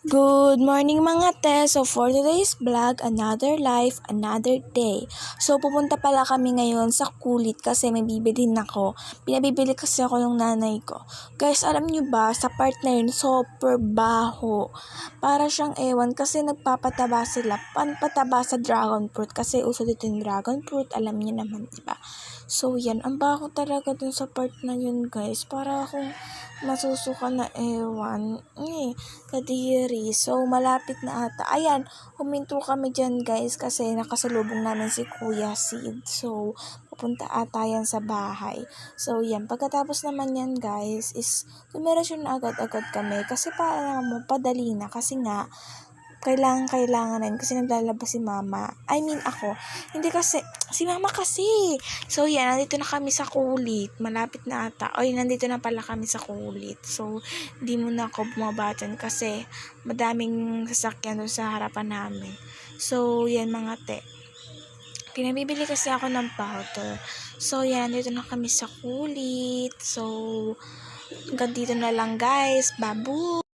Good morning mga te! So for today's vlog, another life, another day. So pupunta pala kami ngayon sa kulit kasi may bibilhin ako. Pinabibili kasi ako ng nanay ko. Guys, alam nyo ba, sa part na yun, super baho. Para siyang ewan kasi nagpapataba sila. Panpataba sa dragon fruit kasi uso dito yung dragon fruit. Alam niyo naman, di ba? So yan, ang baho talaga dun sa part na yun guys. Para akong masusuka na ewan. Eh, kadiri. So, malapit na ata. Ayan, huminto kami dyan guys kasi nakasalubong namin si Kuya Sid. So, pupunta ata yan sa bahay. So, yan. Pagkatapos naman yan guys is dumiretso na agad-agad kami kasi para mo padali na kasi nga kailangan kailangan na yun kasi naglalabas si mama. I mean ako. Hindi kasi, si mama kasi. So yan, nandito na kami sa kulit. Malapit na ata. Oy, nandito na pala kami sa kulit. So, hindi mo na ako bumaba dyan kasi madaming sasakyan doon sa harapan namin. So, yan mga te. Pinabibili kasi ako ng powder. So, yan, nandito na kami sa kulit. So, hanggang dito na lang guys. Babu!